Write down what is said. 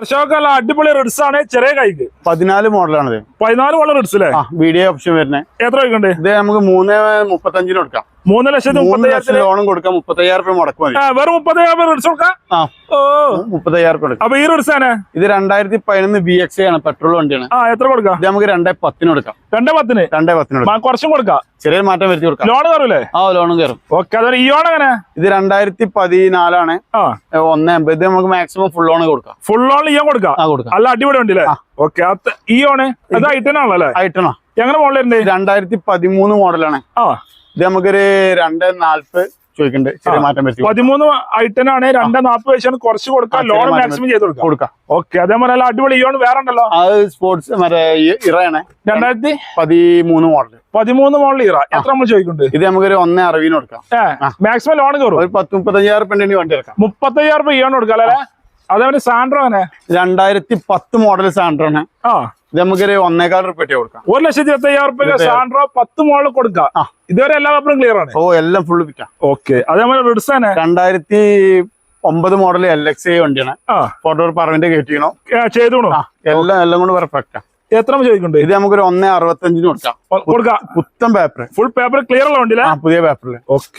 കർഷകർക്കല്ല അടിപൊളി റിഡ്സ് ആണ്. ചെറിയ കൈക്ക്. പതിനാല് മോഡലാണിത്. പതിനാല് മോഡൽ റിഡ്സ് അല്ലേ വീഡിയോ ഓപ്ഷൻ വരുന്നത് എത്ര വയ്ക്കണ്ട് ഇത് നമുക്ക് മൂന്ന് മുപ്പത്തഞ്ചിന് കൊടുക്കാം. മൂന്ന് ലക്ഷത്തി മുപ്പത്തയ്യായിരത്തിന് ലോണും കൊടുക്കാം മുപ്പത്തയ്യായിരം രൂപ മുടക്കും വെറും മുപ്പത്തയ്യായിരം രൂപ റിഡ്സ് കൊടുക്കാം? ഓ. മുപ്പത്തയ്യായിരം രൂപ കൊടുക്കാം. അപ്പൊ ഈ റിഡ്സ് ഇത് രണ്ടായിരത്തി പതിനൊന്ന് ബി എക്സ് ആണ് പെട്രോൾ വണ്ടിയാണ്. ആ എത്ര കൊടുക്കാം? ഇത് നമുക്ക് രണ്ടേ പത്തിന് കൊടുക്കാം. രണ്ടേ പത്തിന്? രണ്ടേ പത്തിന് കൊടുക്കാം. കുറച്ചും കൊടുക്കാം. ചെറിയ മാറ്റം വരുത്തി കൊടുക്കാം. ലോൺ കയറൂലേ? ആ ലോണും കയറും. ഓക്കെ അതൊരു ഈ ഓൺ എങ്ങനെ? ഇത് രണ്ടായിരത്തി പതിനാലാണ് ഒന്ന് എൺപത് നമുക്ക് മാക്സിമം ഫുൾ ലോൺ കൊടുക്കാം. ഫുൾ ലോൺ ഈ കൊടുക്കാം? കൊടുക്കാം. അല്ല അടിപൊളി വണ്ടി അല്ലേ ഓക്കെ ഈ ഓണ് അത് ഐറ്റനാണല്ലോ അല്ലേ? ഐറ്റണോ എങ്ങനെ മോഡൽ രണ്ടായിരത്തി പതിമൂന്ന് മോഡലാണ്. ആ. ഇത് നമുക്കൊരു രണ്ട് നാല്പത് ചോദിക്കണ്ട്. ചെറിയ മാറ്റം. പതിമൂന്ന് ഐറ്റനാണ് രണ്ട് നാൽപ്പത് വയസ്സാണ്. കുറച്ച് കൊടുക്കാം ലോൺ മാക്സിമം ചെയ്ത് കൊടുക്കാം. കൊടുക്കാം. ഓക്കെ അതേപോലെ നല്ല അടിപൊളി ഈ വേറെ ഉണ്ടല്ലോ. അത് സ്പോർട്സ് മറ്റേ ഇറയാണ്. രണ്ടായിരത്തി പതിമൂന്ന് മോഡൽ പതിമൂന്ന് മോഡൽ ഇറ. എത്ര നമ്മൾ ചോദിക്കുന്നുണ്ട്? ഇത് നമുക്കൊരു ഒന്നേ അറുപതിന് കൊടുക്കാം. മാക്സിമം ലോൺ കയറും. ഒരു പത്ത് മുപ്പത്തയ്യായിരം ഉണ്ടെങ്കിൽ വണ്ടി എടുക്കാം. മുപ്പത്തയ്യായിരം രൂപ ഇയോൺ കൊടുക്കാം അല്ലേ? അതേപോലെ സാൻഡ്രോ ആണ്. രണ്ടായിരത്തി പത്ത് മോഡൽ സാൻഡ്രോണ്. ആ. ഇത് നമുക്കൊരു ഒന്നേകാൽ റുപ്യ കൊടുക്കാം. ഒരു ലക്ഷത്തി ഇരുപത്തി അയ്യായിരം റുപ്യ സാൻഡ്രോ പത്ത് മോളിൽ കൊടുക്കാം. ഇതുവരെ എല്ലാ പേപ്പറും ക്ലിയർ ആണ്. ഓ എല്ലാം ഫുള്ള് വിൽക്കാം ഓക്കെ അതേപോലെ റിഡ്സാണ് രണ്ടായിരത്തി ഒമ്പത് മോഡൽ എൽ എക്സ് ഐ വണ്ടിയാണ്. ഫോട്ടോ പറമ്പിന്റെ കയറ്റിക്കണോ. ചെയ്തോ എല്ലാം എല്ലാം കൊണ്ട് പെർഫെക്റ്റ് എത്ര ചോദിക്കുന്നുണ്ട്? ഇത് നമുക്കൊരു ഒന്നേ അറുപത്തഞ്ചിന് കൊടുക്കാം. കൊടുക്കാം. പുത്തൻ പേപ്പർ ഫുൾ പേപ്പർ ക്ലിയർ ഉള്ള വണ്ടിയിലാ? പുതിയ പേപ്പറിൽ ഓക്കെ